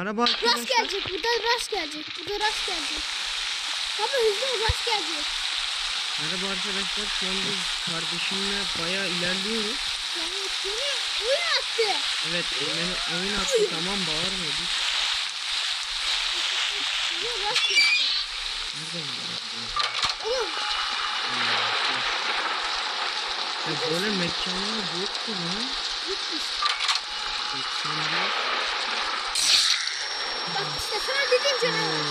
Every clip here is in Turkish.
Rast arkadaşlar. gelecek. Burada rast gelecek. Burada rast gelecek. Baba hızlı rast gelecek. Merhaba arkadaşlar. Şu an biz kardeşimle bayağı ilerliyoruz. Yani seni oyun attı. Evet Eymen'e oyun attı tamam bağırma biz. Burada rast gelecek. Nereden? Oğlum Ya böyle mekanlar yoktu lan. gitmiş. 81. Bak işte sana dediğim canavar.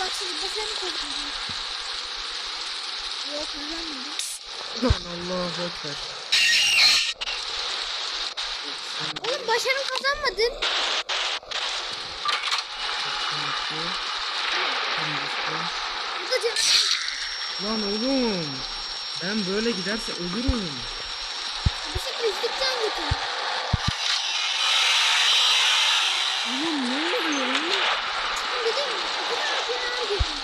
Bak şimdi başarını kazandım. Yok. Lan Allahu Ekber. Oğlum başarını kazanmadın. 82. Hindistan. Burada canavar. Lan oğlum. Ben böyle giderse ölürüm. Bizi bizlikten götür. Oğlum ne oluyor lan? Şimdi dedim mi? Bu kadar canavar götür.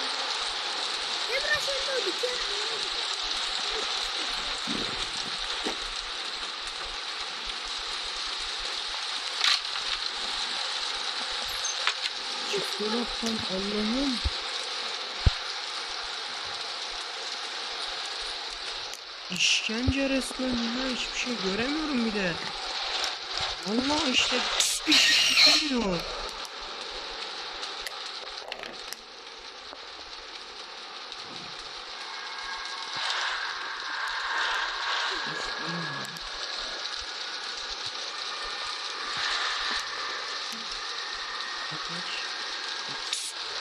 Dolaptan Allah'ım. İşkence resmen ya hiçbir şey göremiyorum bir de. Allah işte hiçbir şey göremiyor.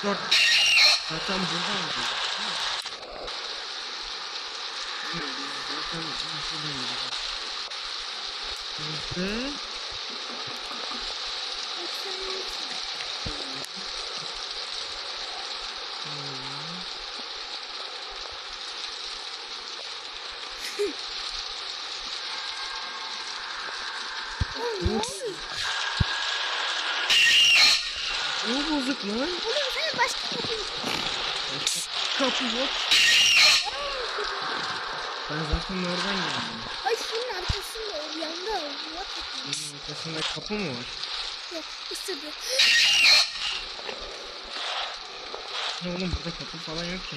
Dört. Zaten buradan gidiyor. Zaten şuradan gidiyor. Oğlum ne ne bozuk lan? Oğlum sen başka bir Kapı yok. Ben zaten oradan geldim. Ay şunun arkasında o yanda o. Bunun arkasında kapı mı var? Yok ısırdı. Ne oğlum burada kapı falan yok ki.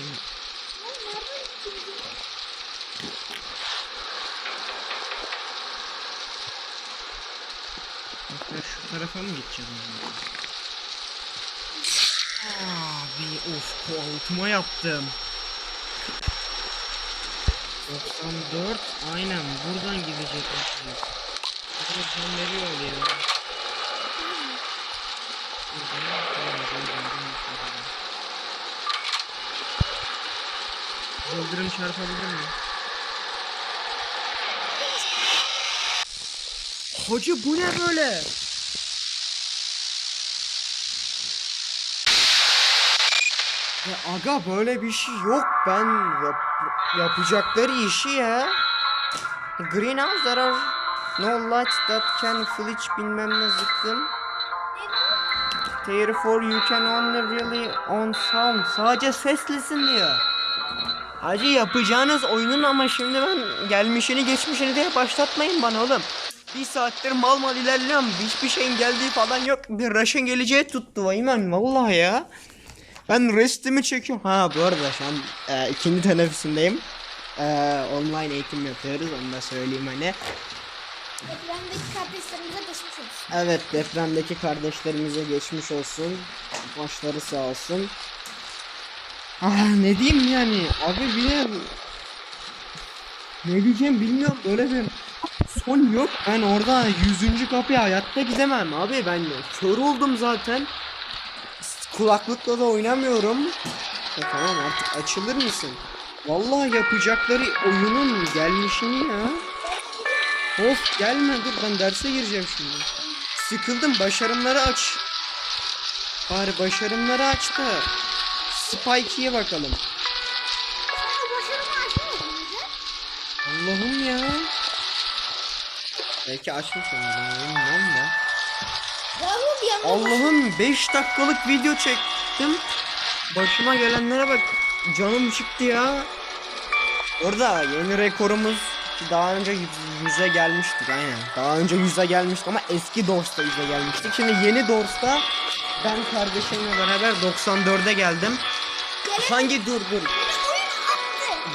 Oğlum nereden gitti? Ben şu tarafa mı gideceğim? Abi of altıma yaptım. 94 aynen buradan gidecek misiniz? Buradan, buradan, buradan. Yıldırım çarpabilir mi? Hacı bu ne böyle? Ya aga böyle bir şey yok ben yap, yapacakları işi ya. Greenhouse there are no lights that can flash bilmem ne zıkkım. Therefore you can only really on sound. Sadece seslisin diyor. Hacı yapacağınız oyunun ama şimdi ben gelmişini geçmişini de başlatmayın bana oğlum. Bir saattir mal mal ilerliyorum. Hiçbir şeyin geldiği falan yok. Bir rush'ın geleceği tuttu Vayman vallahi ya. Ben restimi çekiyorum. Ha bu arada şu an e, ikinci teneffüsündeyim. E, online eğitim yapıyoruz onu da söyleyeyim hani. Depremdeki kardeşlerimize geçmiş olsun. Evet depremdeki kardeşlerimize geçmiş olsun. Başları sağ olsun. Ah ne diyeyim yani abi bir de ne diyeceğim bilmiyorum böyle bir son yok. Ben orada yüzüncü kapıya hayatta gidemem abi ben kör oldum zaten. Kulaklıkla da oynamıyorum. Ya tamam artık açılır mısın? Vallahi yapacakları oyunun gelmişini ya. Of gelme dur ben derse gireceğim şimdi. Sıkıldım başarımları aç. Bari başarımları aç da. Spike'ye bakalım. Allah'ım ya. Belki açmışım bilmiyorum da. Ya oğlum yanına Allah'ım 5 dakikalık video çektim. Başıma gelenlere bak. Canım çıktı ya. Orada yeni rekorumuz Ki daha önce yüz- yüze gelmiştik aynen. Daha önce yüze gelmiştik ama eski Dors'ta yüze gelmiştik. Şimdi yeni Dors'ta ben kardeşimle beraber 94'e geldim. Hangi dur dur.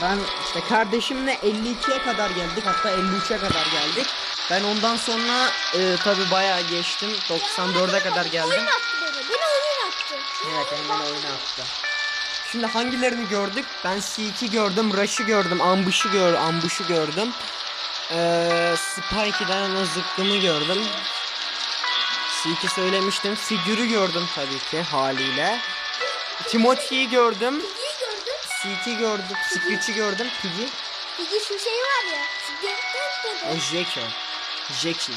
Ben işte kardeşimle 52'ye kadar geldik hatta 53'e kadar geldik. Ben ondan sonra e, tabi bayağı geçtim 94'e kadar geldim. Oyun attı beni. Beni oyun attı. Evet hemen oyunu attı. Şimdi hangilerini gördük? Ben C2 gördüm, Rush'ı gördüm, Ambush'ı gör, Ambush'u gördüm. Ee, Spike'den zıkkımı gördüm. C2 söylemiştim. Figürü gördüm tabii ki haliyle. Timothy'yi gördüm. Pigi'yi gördüm. C2 gördüm. Screech'i gördüm. Piggy. Pigi şu şey var ya. O Jackie. Jackie.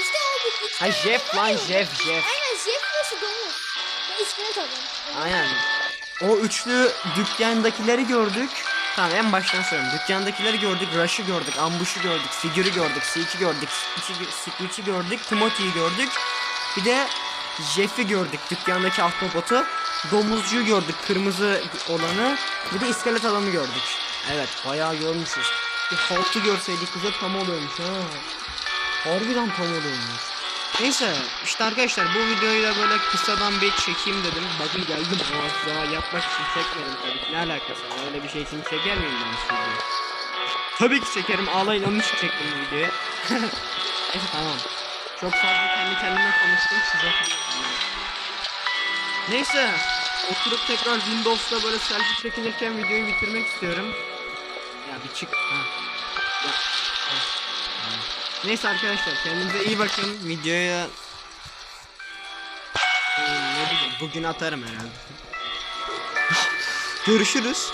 İşte iki Ha Jeff lan. Jeff Jeff. Aynen Jeff şu domuz. Ve iskelet adam. Aynen. O üçlü dükkandakileri gördük. Tamam en baştan söyleyeyim. Dükkandakileri gördük, Rush'ı gördük, Ambush'u gördük, Figür'ü gördük, C2 gördük, Screech'i gördük, Timothy'yi gördük. Bir de Jeff'i gördük, dükkandaki ahtapotu. Domuzcuyu gördük, kırmızı olanı. Bir de iskelet adamı gördük. Evet, bayağı görmüşüz. Bir halkı görseydik bize tam oluyormuş ha. Harbiden tam oluyormuş. Neyse işte arkadaşlar bu videoyu da böyle kısadan bir çekeyim dedim. Bakın geldim ama yapmak için çekmedim tabii ki. Ne alakası var? Öyle bir şey için çeker miyim ben videoyu? Tabii ki çekerim. Ağlayın onun için çektim bu videoyu. Neyse tamam. Çok fazla kendi kendime konuştum. Size. Neyse. Oturup tekrar Windows'ta böyle selfie çekinirken videoyu bitirmek istiyorum. Ya bir çık. Ha. Neyse arkadaşlar kendinize iyi bakın. Videoya Hmm, ne bileyim bugün atarım herhalde. Görüşürüz.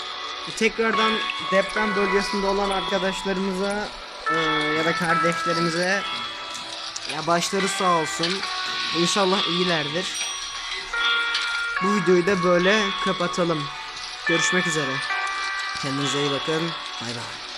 Tekrardan deprem bölgesinde olan arkadaşlarımıza e, ya da kardeşlerimize ya başları sağ olsun. İnşallah iyilerdir. Bu videoyu da böyle kapatalım. Görüşmek üzere. Kendinize iyi bakın. Bay bay.